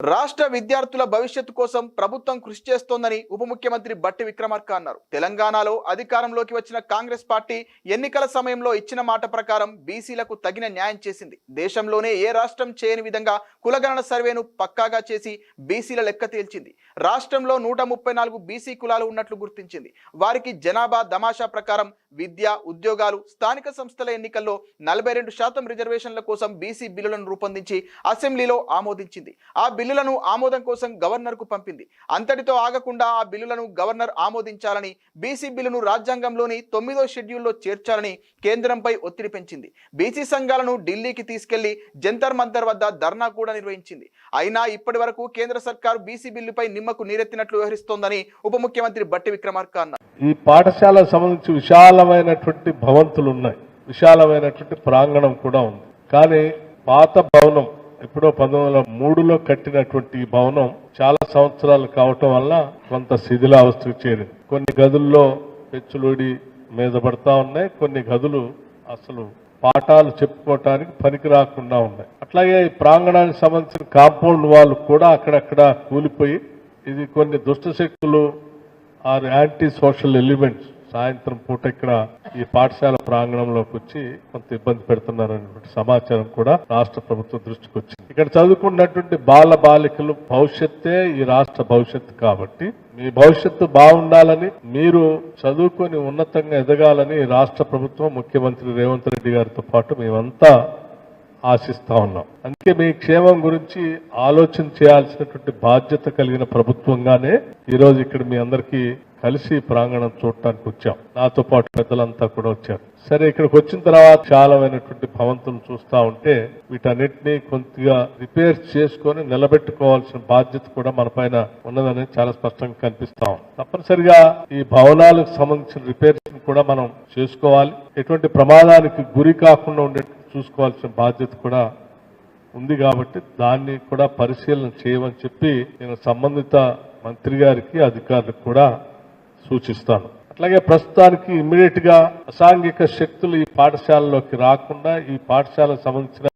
రాష్ట్ర విద్యార్థుల భవిష్యత్తు కోసం ప్రభుత్వం కృషి చేస్తోందని ఉప ముఖ్యమంత్రి బట్టి విక్రమార్క అన్నారు. తెలంగాణలో అధికారంలోకి వచ్చిన కాంగ్రెస్ పార్టీ ఎన్నికల సమయంలో ఇచ్చిన మాట ప్రకారం బీసీలకు తగిన న్యాయం చేసింది. దేశంలోనే ఏ రాష్ట్రం చేయని విధంగా కులగణన సర్వేను పక్కాగా చేసి బీసీల లెక్క తేల్చింది. రాష్ట్రంలో నూట ముప్పై నాలుగు బీసీ కులాలు ఉన్నట్లు గుర్తించింది. వారికి జనాభా దమాషా ప్రకారం విద్య ఉద్యోగాలు స్థానిక సంస్థల ఎన్నికల్లో నలభై రెండు శాతం రిజర్వేషన్ల కోసం బీసీ బిల్లులను రూపొందించి అసెంబ్లీలో ఆమోదించింది. ఆ బిల్లు బిల్లులను ఆమోదం కోసం గవర్నర్కు పంపింది. అంతటితో ఆగకుండా ఆ బిల్లులను గవర్నర్ ఆమోదించాలని బీసీ బిల్లును రాజ్యాంగంలోని తొమ్మిదో షెడ్యూల్లో చేర్చాలని కేంద్రంపై ఒత్తిడి పెంచింది. బీసీ సంఘాలను ఢిల్లీకి తీసుకెళ్ళి జంతర్ మంతర్ వద్ద ధర్నా కూడా నిర్వహించింది. అయినా ఇప్పటి వరకు కేంద్ర సర్కారు బీసీ బిల్లుపై నిమ్మకు నీరెత్తినట్లు వ్యవహరిస్తోందని ఉప ముఖ్యమంత్రి బట్టి విక్రమార్క అన్నారు. ఈ పాఠశాలకు సంబంధించి విశాలమైనటువంటి భవంతులు ఉన్నాయి విశాలమైనటువంటి ప్రాంగణం కూడా ఉంది. కానీ పాత భవనం ఎప్పుడో పంతొమ్మిది వందల మూడులో కట్టినటువంటి ఈ భవనం చాలా సంవత్సరాలు కావటం వల్ల కొంత శిథిలావస్థకు చేరింది. కొన్ని గదుల్లో పెచ్చులుడి మీద పడతా ఉన్నాయి. కొన్ని గదులు అసలు పాఠాలు చెప్పుకోవటానికి పనికి రాకుండా ఉన్నాయి. అట్లాగే ఈ ప్రాంగణానికి సంబంధించిన కాంపౌండ్ వాళ్ళు కూడా అక్కడక్కడ కూలిపోయి ఇది కొన్ని దుష్ట శక్తులు ఆర్ యాంటీ సోషల్ ఎలిమెంట్స్ సాయంత్రం పూట ఇక్కడ ఈ పాఠశాల ప్రాంగణంలోకి వచ్చి కొంత ఇబ్బంది పెడుతున్నారనేటువంటి సమాచారం కూడా రాష్ట్ర ప్రభుత్వం దృష్టికి వచ్చింది. ఇక్కడ చదువుకున్నటువంటి బాల బాలికలు భవిష్యత్తే ఈ రాష్ట్ర భవిష్యత్తు కాబట్టి మీ భవిష్యత్తు బాగుండాలని మీరు చదువుకొని ఉన్నతంగా ఎదగాలని రాష్ట్ర ప్రభుత్వం ముఖ్యమంత్రి రేవంత్ రెడ్డి గారితో పాటు మేమంతా ఆశిస్తా ఉన్నాం. అందుకే మీ క్షేమం గురించి ఆలోచన చేయాల్సినటువంటి బాధ్యత కలిగిన ప్రభుత్వంగానే ఈరోజు ఇక్కడ మీ అందరికీ కలిసి ప్రాంగణం చూడటానికి వచ్చాం. నాతో పాటు పెద్దలంతా కూడా వచ్చారు. సరే ఇక్కడికి వచ్చిన తర్వాత చాలామైనటువంటి భవంతులు చూస్తా ఉంటే వీటన్నిటినీ కొద్దిగా రిపేర్ చేసుకొని నిలబెట్టుకోవాల్సిన బాధ్యత కూడా మన పైన ఉన్నదని చాలా స్పష్టంగా కనిపిస్తా తప్పనిసరిగా ఈ భవనాలకు సంబంధించిన రిపేర్స్ కూడా మనం చేసుకోవాలి. ఎటువంటి ప్రమాదానికి గురి కాకుండా ఉండే చూసుకోవాల్సిన బాధ్యత కూడా ఉంది కాబట్టి దాన్ని కూడా పరిశీలన చేయమని చెప్పి నేను సంబంధిత మంత్రి గారికి అధికారులకు కూడా సూచిస్తాను. అట్లాగే ప్రస్తుతానికి ఇమ్మీడియట్గా అసాంఘిక శక్తులు ఈ పాఠశాలలోకి రాకుండా ఈ పాఠశాలకు సంబంధించిన